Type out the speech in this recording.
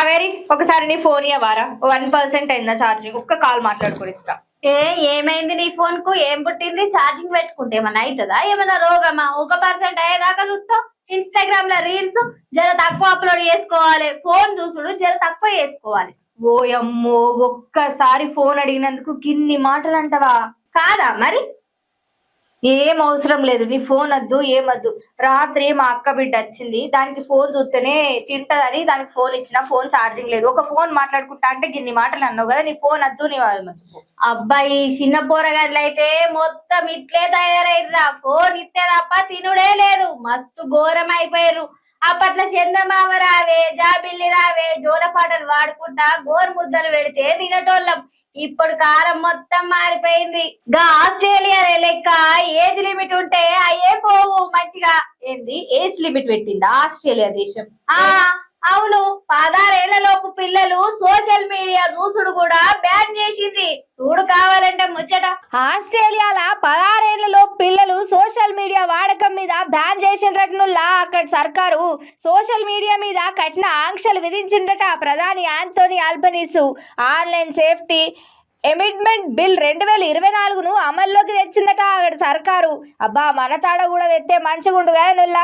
కావేరి ఒకసారి నీ ఫోన్ ఇవ్వరా వన్ పర్సెంట్ అయిందా ఛార్జింగ్? ఒక్క కాల్ మాట్లాడుకొని ఇస్తా ఏ ఏమైంది నీ ఫోన్కు ఏం పుట్టింది? ఛార్జింగ్ పెట్టుకుంటే ఏమన్నా అవుతుందా ఏమన్నా రోగమా? ఒక పర్సెంట్ అయ్యేదాకా చూస్తావు ఇన్స్టాగ్రామ్లో రీల్స్ జర తక్కువ అప్లోడ్ చేసుకోవాలి. ఫోన్ చూసుడు జర తక్కువ చేసుకోవాలి. ఓ అమ్మో ఒక్కసారి ఫోన్ అడిగినందుకు గిన్ని మాటలు అంటవా కాదా మరి? ఏం అవసరం లేదు. నీ ఫోన్ వద్దు ఏమద్దు రాత్రి మా అక్క బిడ్డ వచ్చింది. దానికి ఫోన్ చూస్తేనే తింటదని దానికి ఫోన్ ఇచ్చిన ఫోన్ ఛార్జింగ్ లేదు. ఒక ఫోన్ మాట్లాడుకుంటా అంటే గిన్ని మాటలు అన్నావు కదా నీ ఫోన్ వద్దు నీ వద్దు. అబ్బాయి చిన్న పోరగాళ్ళైతే మొత్తం ఇట్లే తయారైర్రా. ఫోన్ ఇస్తే తప్ప తినుడే లేదు. మస్తు ఘోరం అయిపోయారు అప్పట్లో చందమామ రావే జాబిల్లి రావే జోల పాటలు వాడుకుంటా గోరు ముద్దలు పెడితే తినటోళ్ళం. ఇప్పుడు కాలం మొత్తం మారిపోయింది. గా ఆస్ట్రేలియా లెక్క ఏజ్ లిమిట్ ఉంటే అయ్యే పోవు మంచిగా. ఏంది? ఏజ్ లిమిట్ పెట్టింది ఆస్ట్రేలియా దేశం? ఆ అవును. పదారేళ్ళ లోపు పిల్లలు సోషల్ మీడియా చూసుడు కూడా బ్యాన్ చేసింది. చూడు కావాలంటే ముచ్చట. ఆస్ట్రేలియాలో పదహారేళ్ళలో బ్యాన్ చేసినట్లులా అక్కడ సర్కారు. సోషల్ మీడియా మీద కఠిన ఆంక్షలు విధించిందట ప్రధాని Anthony Albanese. Online safety amendment bill రెండు వేల ఇరవై నాలుగును అమల్లోకి తెచ్చిందట అక్కడ సర్కారు. అబ్బా మన తాడ కూడా తెస్తే మంచిగుండు కదా నుల్లా.